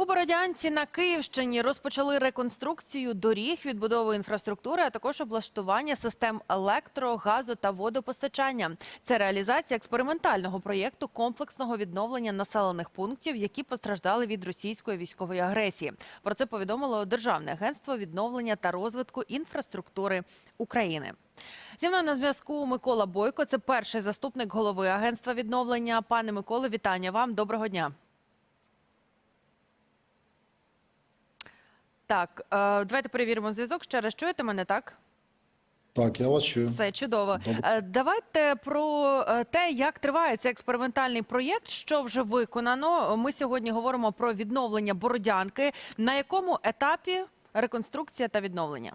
У Бородянці на Київщині розпочали реконструкцію доріг, відбудову інфраструктури, а також облаштування систем електро, газу та водопостачання. Це реалізація експериментального проєкту комплексного відновлення населених пунктів, які постраждали від російської військової агресії. Про це повідомило Державне агентство відновлення та розвитку інфраструктури України. Зі мною на зв'язку Микола Бойко. Це перший заступник голови агентства відновлення. Пане Миколе, вітання вам. Доброго дня. Так, е, давайте перевіримо зв'язок. Ще раз чуєте мене, так? Так, я вас чую. Все чудово. Добре. Е, Давайте про е, те, як триває цей експериментальний проєкт, що вже виконано. Ми сьогодні говоримо про відновлення бородянки. На якому етапі реконструкція та відновлення?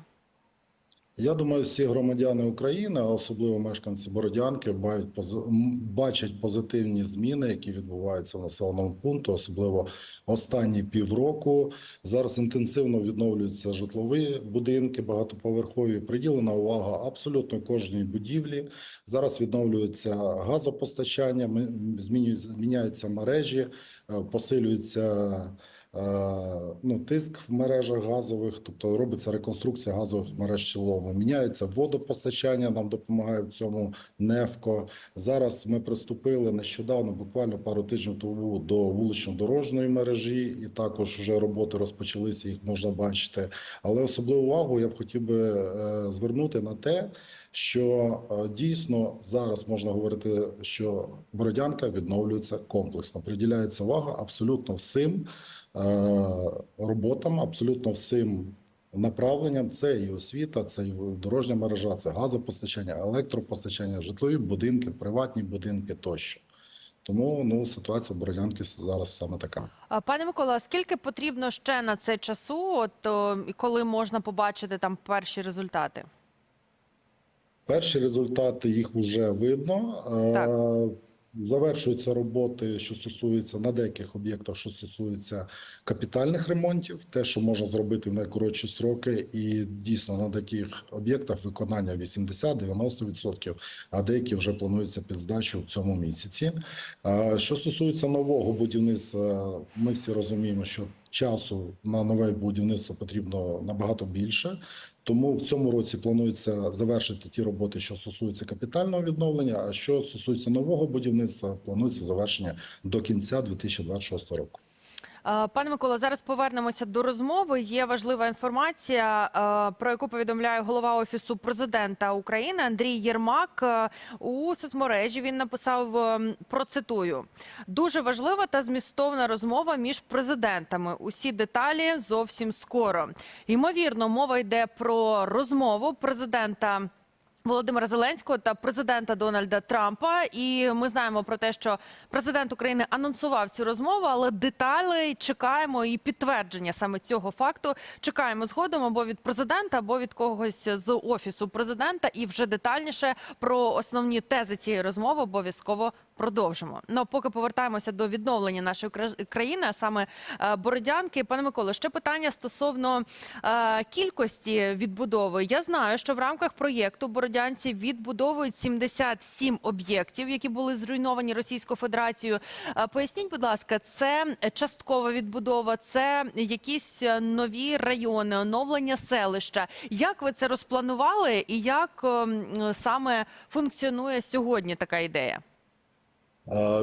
Я думаю, всі громадяни України, а особливо мешканці Бородянки, бачать, пози- позитивні зміни, які відбуваються в населеному пункту, особливо останні півроку. Зараз інтенсивно відновлюються житлові будинки, багатоповерхові. Приділена увага абсолютно кожній будівлі. Зараз відновлюється газопостачання, змінюються мережі, е, посилюється. Е, ну, тиск в мережах газових, тобто робиться реконструкція газових мереж в цілому. Міняється водопостачання, нам допомагає в цьому НЕФКО. Зараз ми приступили нещодавно, буквально пару тижнів тому, до вулично-дорожньої мережі, і також вже роботи розпочалися, їх можна бачити. Але особливу увагу я б хотів би е, звернути на те, що е, дійсно зараз можна говорити, що Бородянка відновлюється комплексно. Приділяється увага абсолютно всім е, роботам, абсолютно всім направленням. Це і освіта, це і дорожня мережа, це газопостачання, електропостачання, житлові будинки, приватні будинки тощо. Тому ну ситуація в Бородянки зараз саме така. Пане Микола, скільки потрібно ще на це часу? От о, коли можна побачити там перші результати? Перші результати їх вже видно. Так. Завершуються роботи, що стосуються на деяких об'єктах, що стосуються капітальних ремонтів, те, що можна зробити в найкоротші строки, і дійсно на деяких об'єктах виконання 80-90%, а деякі вже плануються під здачу в цьому місяці. Що стосується нового будівництва, ми всі розуміємо, що часу на нове будівництво потрібно набагато більше. Тому в цьому році планується завершити ті роботи, що стосуються капітального відновлення. А що стосується нового будівництва, планується завершення до кінця 2026 року. Е, Пане Микола, зараз повернемося до розмови. Є важлива інформація, е, про яку повідомляє голова офісу президента України Андрій Єрмак Е, у соцмережі. Він написав процитую: дуже важлива та змістовна розмова між президентами. Усі деталі зовсім скоро. Ймовірно, мова йде про розмову президента. Володимира Зеленського та президента Дональда Трампа, і ми знаємо про те, що президент України анонсував цю розмову, але деталі чекаємо і підтвердження саме цього факту. Чекаємо згодом або від президента, або від когось з офісу президента. І вже детальніше про основні тези цієї розмови обов'язково продовжимо. Ну поки повертаємося до відновлення нашої країни, а саме е, Бородянки. Пане Миколо, ще питання стосовно е, кількості відбудови. Я знаю, що в рамках проєкту Бородянці відбудовують 77 об'єктів, які були зруйновані Російською Федерацією. Е, Поясніть, будь ласка, це часткова відбудова, це якісь е, нові райони, оновлення селища. Як ви це розпланували, і як е, саме функціонує сьогодні така ідея?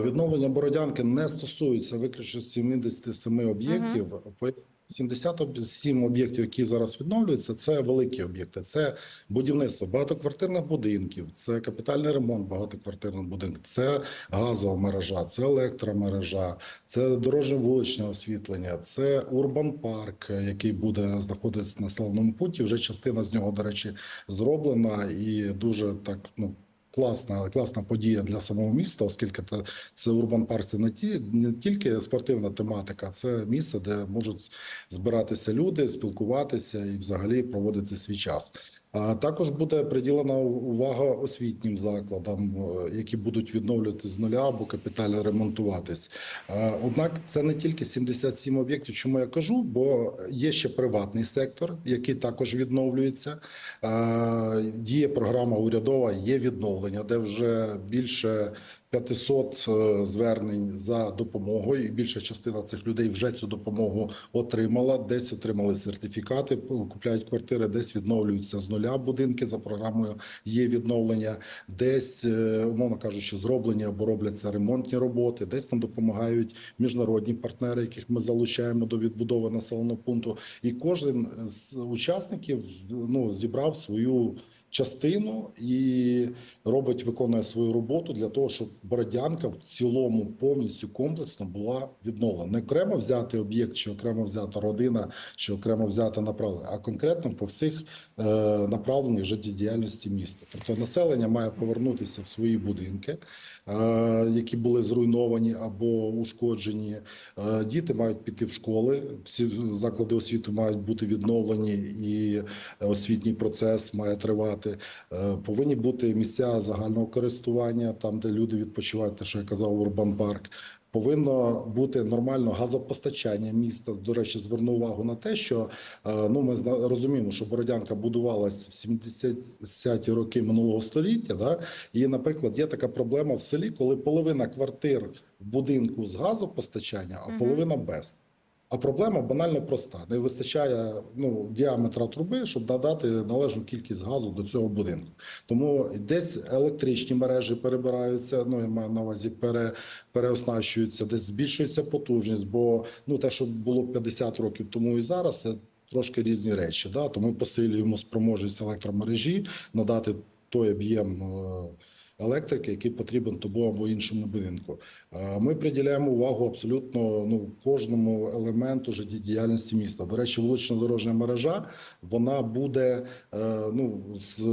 Відновлення Бородянки не стосується виключно 77 об'єктів. По 77 об'єктів, які зараз відновлюються, це великі об'єкти. Це будівництво багатоквартирних будинків, це капітальний ремонт багатоквартирних будинків, це газова мережа, це електромережа, це дорожньо вуличне освітлення, це урбан парк, який буде знаходитися в населеному пункті. Вже частина з нього, до речі, зроблена і дуже так ну. Класна, класна подія для самого міста, оскільки це, це урбан парк це не ті не тільки спортивна тематика, це місце, де можуть збиратися люди, спілкуватися і взагалі проводити свій час. А також буде приділена увага освітнім закладам, е, які будуть відновлювати з нуля або капітально ремонтуватись. Е, Однак це не тільки 77 об'єктів. Чому я кажу? Бо є ще приватний сектор, який також відновлюється. Е, Діє програма урядова, є відновлення, де вже більше 500 е, звернень за допомогою, і більша частина цих людей вже цю допомогу отримала. Десь отримали сертифікати, купляють квартири, десь відновлюються з нуля будинки за програмою. Є відновлення, десь, е, умовно кажучи, зроблені або робляться ремонтні роботи, десь там допомагають міжнародні партнери, яких ми залучаємо до відбудови населеного пункту. І кожен з учасників ну зібрав свою частину і робить, виконує свою роботу для того, щоб Бородянка в цілому повністю комплексно була відновлена. Не окремо взяти об'єкт, чи окремо взята родина, чи окремо взяти направлення, а конкретно по всіх е, направленнях життєдіяльності міста. Тобто населення має повернутися в свої будинки, е, які були зруйновані або ушкоджені. Е, діти мають піти в школи, всі заклади освіти мають бути відновлені, і освітній процес має тривати. Е, Повинні бути місця загального користування, там де люди відпочивають, те, що я казав, урбан парк. Повинно бути нормально газопостачання міста. До речі, зверну увагу на те, що е, ну ми розуміємо, що Бородянка будувалась в 70-ті роки минулого століття. Да? І, наприклад, є така проблема в селі, коли половина квартир в будинку з газопостачання, а половина без. А проблема банально проста: не вистачає ну діаметра труби, щоб надати належну кількість газу до цього будинку. Тому десь електричні мережі перебираються. Ну я маю на увазі пере, переоснащуються, десь збільшується потужність. Бо ну те, що було 50 років тому і зараз, це трошки різні речі. Да? Тому посилюємо спроможність електромережі надати той об'єм. Е, Електрики, який потрібен тому або іншому будинку, Е, ми приділяємо увагу абсолютно ну кожному елементу життєдіяльності міста. До речі, вулична дорожня мережа вона буде е, ну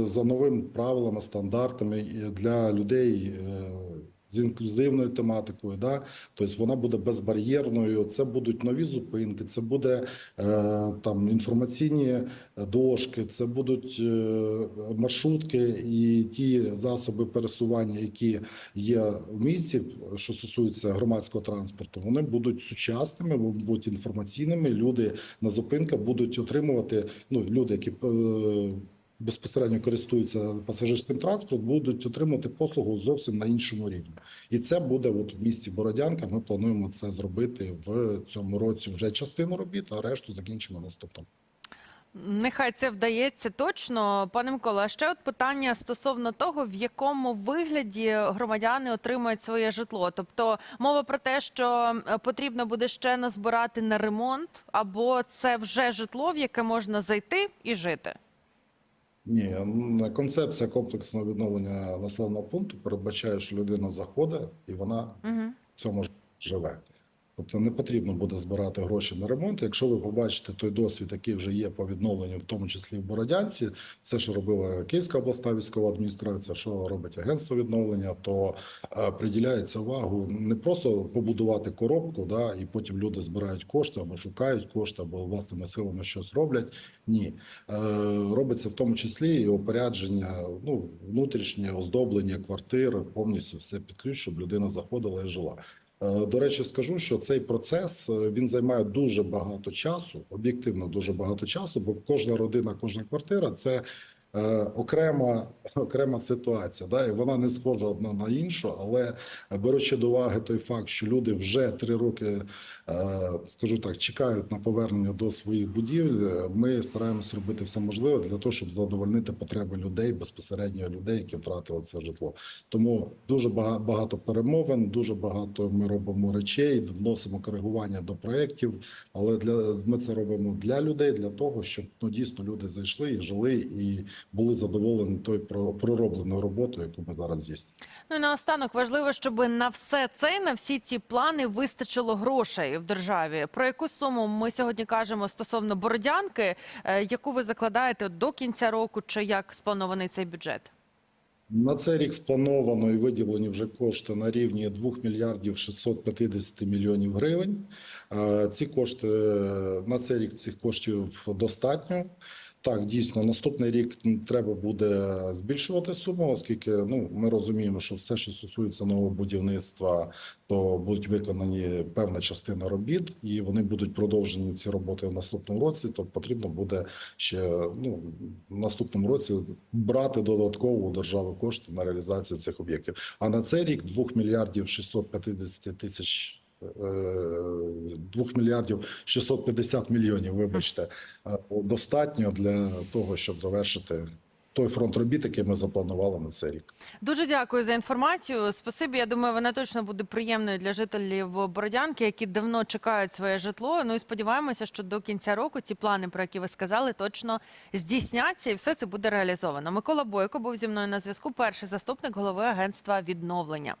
за новими правилами, стандартами для людей. Е, З інклюзивною тематикою, да, тобто вона буде безбар'єрною. Це будуть нові зупинки, це буде е, там інформаційні дошки, це будуть е, маршрутки і ті засоби пересування, які є в місті, що стосується громадського транспорту, вони будуть сучасними, будуть інформаційними. Люди на зупинках будуть отримувати. Ну люди, які е, безпосередньо користуються пасажирським транспортом, будуть отримувати послугу зовсім на іншому рівні. І це буде от в місті Бородянка. Ми плануємо це зробити в цьому році. Вже частину робіт, а решту закінчимо наступному. Нехай це вдається точно. Пане Микола, ще от питання стосовно того, в якому вигляді громадяни отримують своє житло. Тобто мова про те, що е, потрібно буде ще назбирати на ремонт, або це вже житло, в яке можна зайти і жити. Ні, концепція комплексного відновлення населеного пункту передбачає, що людина заходить і вона Угу. в цьому живе. Тобто не потрібно буде збирати гроші на ремонт. Якщо ви побачите той досвід, який вже є по відновленню, в тому числі в Бородянці, все, що робила Київська обласна військова адміністрація, що робить агентство відновлення, то е, приділяється увагу не просто побудувати коробку, да, і потім люди збирають кошти або шукають кошти, або власними силами щось роблять. Ні, е, робиться в тому числі і опорядження, ну внутрішнє оздоблення квартир, повністю все під ключ, щоб людина заходила і жила. Е, До речі, скажу, що цей процес е, він займає дуже багато часу, об'єктивно дуже багато часу, бо кожна родина, кожна квартира це окрема, окрема ситуація. Да? І вона не схожа одна на іншу, але е, беручи до уваги той факт, що люди вже три роки, е, скажу так, чекають на повернення до своїх будівель, е, ми стараємось робити все можливе для того, щоб задовольнити потреби людей, безпосередньо людей, які втратили це житло. Тому дуже багато перемовин, дуже багато ми робимо речей, вносимо коригування до проєктів. Але для ми це робимо для людей, для того, щоб ну дійсно люди зайшли і жили, і були задоволені тою про- проробленою роботою, яку ми зараз здійснюємо. Ну і наостанок важливо, щоб на все це, на всі ці плани вистачило грошей в державі. Про яку суму ми сьогодні кажемо стосовно бородянки, е, яку ви закладаєте до кінця року, чи як спланований цей бюджет? На цей рік сплановано і виділені вже кошти на рівні 2 мільярдів 650 мільйонів гривень. Е, Ці кошти е, на цей рік цих коштів достатньо. Так, дійсно, наступний рік треба буде збільшувати суму, оскільки ну ми розуміємо, що все, що стосується нового будівництва, то будуть виконані певна частина робіт, і вони будуть продовжені ці роботи в наступному році. То потрібно буде ще ну в наступному році брати додатково у держави кошти на реалізацію цих об'єктів. А на цей рік 2 мільярдів 650 тисяч. Е, 2 мільярдів 650 мільйонів, вибачте, е, достатньо для того, щоб завершити той фронт робіт, який ми запланували на цей рік. Дуже дякую за інформацію. Спасибі. Я думаю, вона точно буде приємною для жителів Бородянки, які давно чекають своє житло. Ну і сподіваємося, що до кінця року ці плани, про які ви сказали, точно здійсняться, і все це буде реалізовано. Микола Бойко був зі мною на зв'язку. Перший заступник голови агентства відновлення.